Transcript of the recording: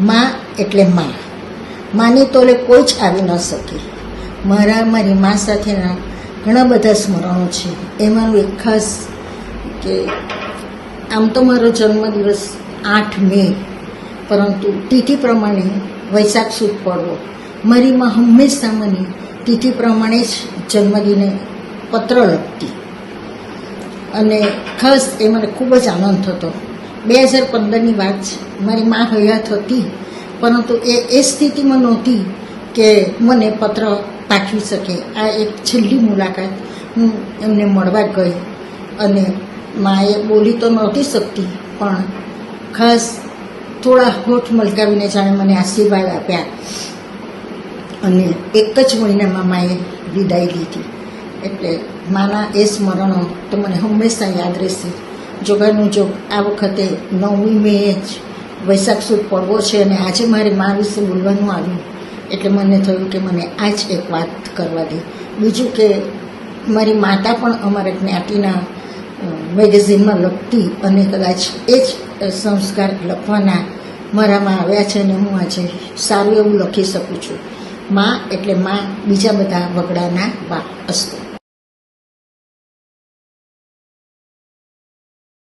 માં એટલે માં. માની તોલે કોઈ જ આવી ન શકે. મારા મારી મા સાથેના ઘણા બધા સ્મરણો છે. એમાંનું એક ખાસ કે આમ તો મારો જન્મદિવસ આઠ મે, પરંતુ તિથિ પ્રમાણે વૈશાખ સુદ પડવો. મારી માં હંમેશા મને તિથિ પ્રમાણે જ જન્મદિને પત્ર લખતી. અને ખાસ એ મને ખૂબ જ આનંદ થતો. બે હજાર પંદરની વાત છે. મારી મા હયાત હતી, પરંતુ એ એ સ્થિતિમાં નહોતી કે મને પત્ર પાઠવી શકે. આ એક છેલ્લી મુલાકાત હું એમને મળવા ગઈ અને માએ બોલી તો નહોતી શકતી, પણ ખાસ થોડા હોઠ મલકાવીને જાણે મને આશીર્વાદ આપ્યા અને એક જ મહિનામાં માએ વિદાય લીધી. એટલે માના એ સ્મરણો તો મને હંમેશા યાદ રહેશે. જોગાનું જોગ આ વખતે નવમી મે જ વૈશાખ સુદ પડવો છે અને આજે મારે મા વિશે બોલવાનું આવ્યું. એટલે મને થયું કે મને આ જ એક વાત કરવા દે. બીજું કે મારી માતા પણ અમારા જ્ઞાતિના મેગેઝિનમાં લખતી અને કદાચ એ જ સંસ્કાર લખવાના મારામાં આવ્યા છે અને હું આજે સારું એવું લખી શકું છું. માં એટલે માં બીજા બધા વગડાના બા અસ્તુ.